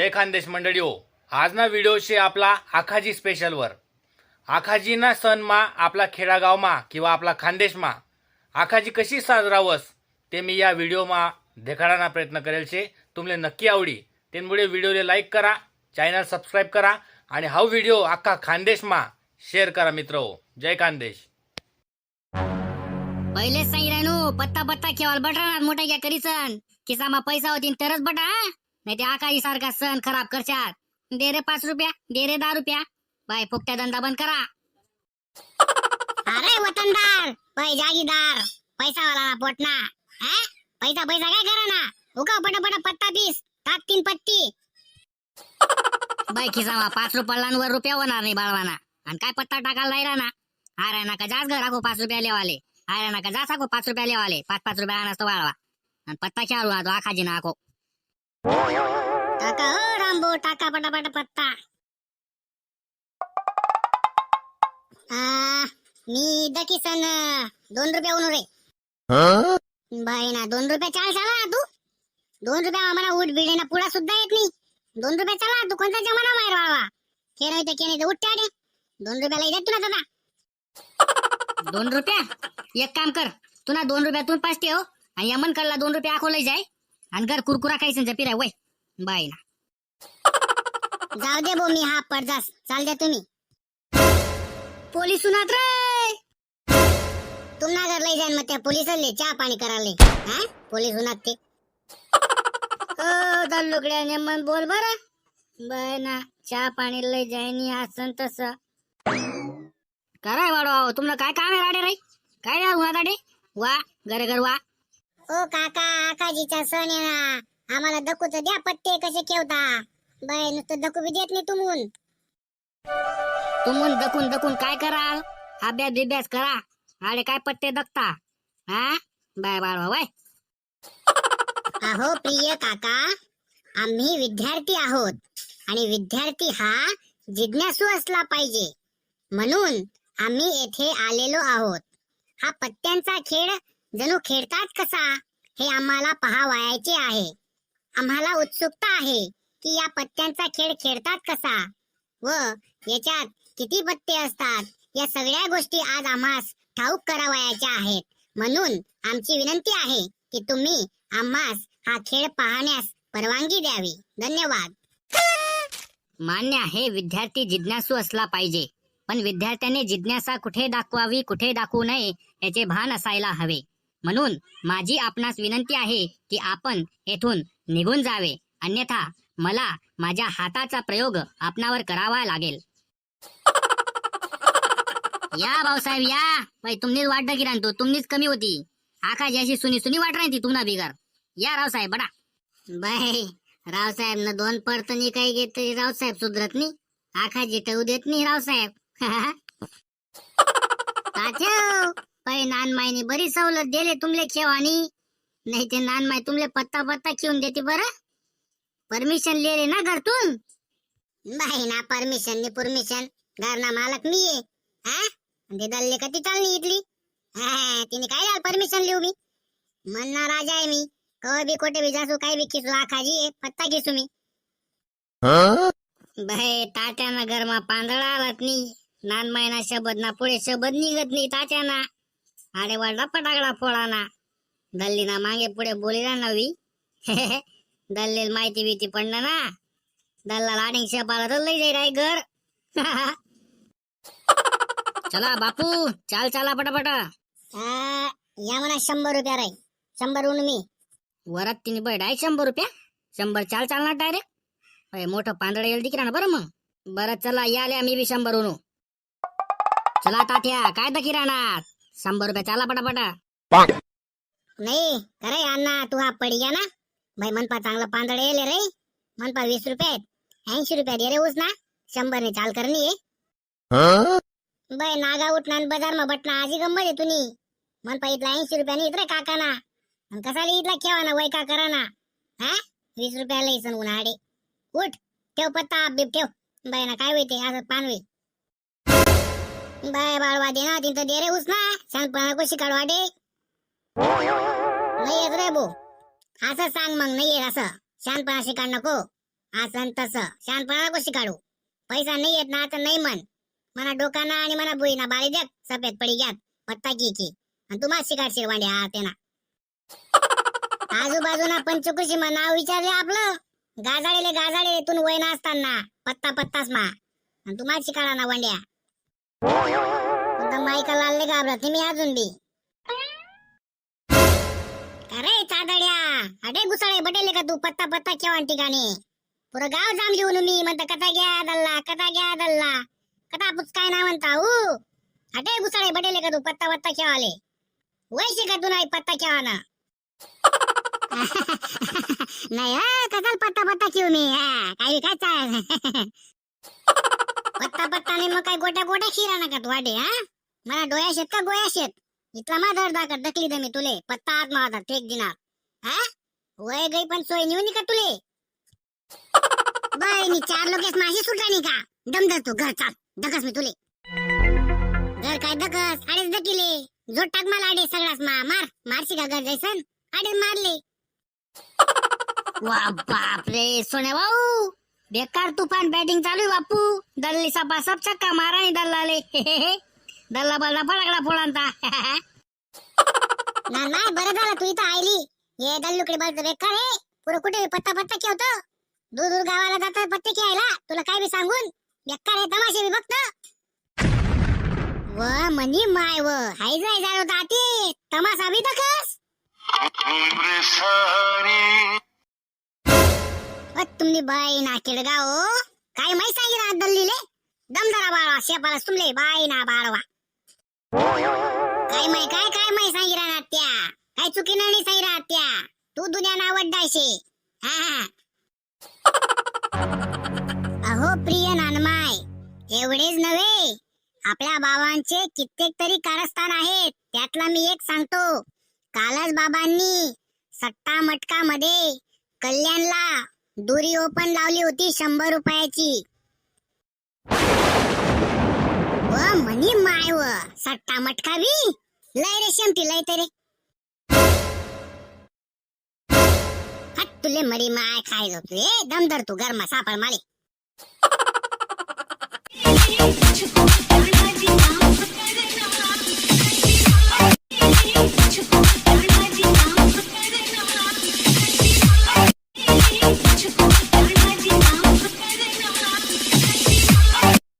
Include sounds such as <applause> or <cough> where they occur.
जय खानदेश मंडळी हो. आपला आखाजी स्पेशल वर. आखाजी ना सण मा आपला खेडागावમાં किंवा आपला खानदेशમાં आखाजी कशी साजरावस ते मी या व्हिडिओમાં देखाडाना प्रयत्न करेल शे. तुमले नक्की आवडी. त्यामुळे व्हिडिओला लाईक करा चॅनल सबस्क्राईब करा आणि हा व्हिडिओ अख्खा मा शेअर करा मित्र हो. जय खानदेश. पहिले सांगितलं पत्ता पत्ता केवळ बटणार मोठा घ्या करीसन. किसामा पैसा होतीन तरच बटा नाही ते आकाशी सारखा सण खराब करशात. दे रे पाच रुपया दे रे दहा रुपया. बाय फुकट्या धंदा बंद करा. अरे वतनदार पै जागीदार पैसा वाला पोटना. हा? पैसा पैसा काय करा ना उका पट पट पत्ता तीस टाक तीन पत्ती. बाय खिसामा पाच रुपयाला वर रुपया होणार नाही बाळवाना. आणि काय पत्ता टाकायला नाही राहना अरे नका जाच घर राखो पाच रुपया लेवाले. अरे नका जा साको पाच रुपया लेवाले. पाच पाच रुपया आणतो बाळवा. आणि पत्ता खेळू ना तो आखाजी ना आको टाका हो रामबो टाका पटापट पत्ता. आ, मी दकीसन दोन रुपया उनो रे बाई ना दोन रुपया चाल चाला तू? दोन रुपया आम्हाला उठ बिडे पुढा सुद्धा येत नाही. दोन रुपया चला तू कोणता जमाना माहेर बाळवा के नाही ते के नाही ते उठते आडे दोन रुपयाला येत तुला दादा. दोन रुपया? एक काम कर तुला दोन रुपया तू पाच ठेव हो. आणि यमन करला दोन रुपया आखो जाय. आणि घर कुरकुरा खायचं पिराय वय. बाय ना <laughs> जाऊ दे मी हा पडदास. चाल द्या तुम्ही. पोलीस सुनात रे. तुम्हाला घर लय जाईन मग त्या पोलिसांले चहा पाणी करायला. हा? पोलीस सुनात ते. ओ दल्लुकड्या नेमन बोल बर. बाय ना चहा पाणी लय जाईन असं तसं. कराय वाडो तुम्हाला काय काम आहे राडे रे? काय उन्हात राडे वा घर घर वा. ओ काका आकाजीचा सण आहे ना. आम्हाला दकूच द्या पत्ते कसे ठेवता. बाय नुसतं दकू बी देत नाही तुमून. तुमून दकून दकून काय कराल? अभ्यास बिभ्यास करा. अरे काय पत्ते दकता हा बाय बाळ बाय अहो प्रिय काका आम्ही विद्यार्थी आहोत. आणि विद्यार्थी हा जिज्ञासू असला पाहिजे. म्हणून आम्ही येथे आलेलो आहोत. हा पत्त्यांचा खेळ जणू खेळतात कसा हे आम्हाला पहावायचे आहे. आम्हाला उत्सुकता आहे की या पत्त्यांचा खेळ खेळतात कसा व याच्यात किती पत्ते असतात या सगळ्या गोष्टी आज आम्हास ठाऊक करावयाच्या आहेत. म्हणून आमची विनंती आहे की तुम्ही आम्हास हा खेळ पाहण्यास परवानगी द्यावी. धन्यवाद. मान्य आहे विद्यार्थी जिज्ञासू असला पाहिजे. पण विद्यार्थ्याने जिज्ञासा कुठे दाखवावी कुठे दाखवू नये याचे भान असायला हवे. म्हणून माझी आपणास विनंती आहे की आपण येथून निघून जावे. अन्यथा मला माझ्या हाताचा प्रयोग आपणावर करावा लागेल. <laughs> या भाऊसाहेब या! बाई तुमनीच वाटतं की राहतो तुमनीच कमी होती. आकाश याशी सुनी सुनी वाट राहती तुम्हाला बिगर. या रावसाहेब बडा. बाय रावसाहेब न दोन पडतनी काही घेत रावसाहेब सुधरत नाही आखाजी ठेवू देत नाही रावसाहेब <laughs> <laughs> पै नानमाईनी बरी सवलत दिले तुमले खेवानी. नाही ते नानमाई तुमले पत्ता पत्ता खेळून देते बर. परमिशन लिहिले ना घरतून? नाही ना परमिशन नि परमिशन घरना मालक मी आहे हा? ते दल्ले कधी चालली इथली? हा तिने काय झालं परमिशन लिहू मी? म्हणणार राजा आहे मी. कवा बी कोठे बी जासू काय बी खिसू आखाजी पत्ता खिसू मी. बाय तात्याना घरमा पांदळा आलात नाही. नान महिना शब्द ना पुढे शब्द निघत नाही तात्याना. आडे वाडला पटाकडा फोडाना. दल्लीना मागे पुढे बोलीला नवी. <laughs> दल्लेल माहिती भीती पडलं ना दल्ला लाडिंग शपाला तर लई जाई राय घर. <laughs> चला बापू चाल चाला पटापट. या म्हणा शंभर रुपया राय. शंभर उन मी. वरात तिने बैठ. आहे शंभर रुपया? शंभर चाल चालणार डायरेक्ट मोठं पांदळ येईल तिकडे ना बरं मग. बरं चला याले आम्ही बी शंभर उनू चला तात्या काय दकी राहणार शंभर रुपया चाला पटापट. नाही खरंय अण्णा तू हा पडी घ्या ना? भाई मनपा चांगलं पांदळ येले रे. मनपा वीस रुपये ऐंशी रुपये दे रे ऊस ना. शंभर ने चाल करणी बाय नागा उठना आणि बाजार मा बटना आजी गंमत आहे तुनी. मनपा इथला ऐंशी रुपयाने इथं काका ना आणि कसाला इथला खेवा ना वैका करा ना हा? वीस रुपयाला इसन उन्हाडे उठ ठेव पत्ता बिब ठेव. बाय ना काय होते असं पानवे बाय बाळवा दे ना तिथं दे रे उस ना. शांतपणा कशी काढवा दे नाही येत रे बो. असं सांग मग नाही येत असं. शानपणा शिकाड नको. असं तसं. शानपणा कशी काढू? पैसा नाही येत ना आता नाही म्हण. मना डोकाना आणि मना बुईना बाळी द्या सफेद पडी घ्या पत्ता की की. आणि तुम्हाला शिकाड शिरवांडी हा ते ना. आजूबाजूला पंचकुशी नाव विचारले आपलं. गाजाडेले गाजाडे तून वय असताना. पत्ता पत्ताच मा. आणि तुम्हाला शिकाडा ना वांड्या. तुमचा मायका लालले घाबरत मी अजून बी. अरे चादड्या अडे घुसाळे बटेले का तू? पत्ता पत्ता केव्हा ठिकाणी? पुरं गाव जाम लिहून मी म्हणता कथा घ्या दल्ला कथा घ्या दल्ला. कथा पुच काय ना म्हणता ऊ अटे घुसाळे बटेले का तू? पत्ता पत्ता केव्हाले? वैसे का तू नाही पत्ता केव्हा ना <laughs> नाही हा कसाल पत्ता पत्ता ठेवू मी? हा काही काय चाल? <laughs> पत्ता पत्ता नाही मग काय गोट्या गोट्या शिरा नका तू वाटे हा? मला डोळ्या शेत का गोळ्या शेत? इथला मा धड दाखत दखली दे मी तुले पत्ता आत माझा टेक दिनार हा? वय गई पण सोय नेऊन का तुले? बाय मी चार लोकेस माझी सुटाणी का? दम धर तू घर चाल दकस मी तुले. घर काय धकस? आडेच दकिले जो टाक मला आडे सगळाच मा मार मारशी का घर जायसन आडे मारले. वा बाप रे सोन्या भाऊ! बेकार तुफान बॅटिंग चालू बापू. दल्ली सपा सब छक्का मारा दल्लाले. <laughs> दल्ला बल्ला फडकला फोडांचा <laughs> ना नाही बरं झालं तू इथं आयली. हे दल्लूकडे बस बेकार हे पुरं कुठे पत्ता पत्ता खेळतो. दूर दूर गावाला जातात पत्ते खेळायला. तुला काय बी सांगून. बेकार हे तमाशे बी बघत. व मनी माय व. हाय जाय जाय दाते तमाशा बी दखस <laughs> उम्र सारी अ, तुमली बाई ना किडगाव हो. काय माहिती सांगितलं दल्लीले? दमदारा बाळा शेपाला तुमले बाई ना बाळवा. काय माही काय काय माही सांगितलं ना त्या काय चुकी नाही सांगितलं त्या तू दुनिया ना वड्डायशे हा अहो प्रिय नानमाय एवढेच नव्हे. आपल्या बाबांचे कित्येक तरी कारस्थान आहेत त्यातला मी एक सांगतो. कालच बाबांनी सट्टा मटका मध्ये कल्याणला दुरी ओपन लावली होती शंभर रुपयाची. व म्हणी माय व. सट्टा मटका बी? लय रे शेमती लय तरी. हट तुले मरी माय खाय झोपले? दमदर तू गरमा सापड माले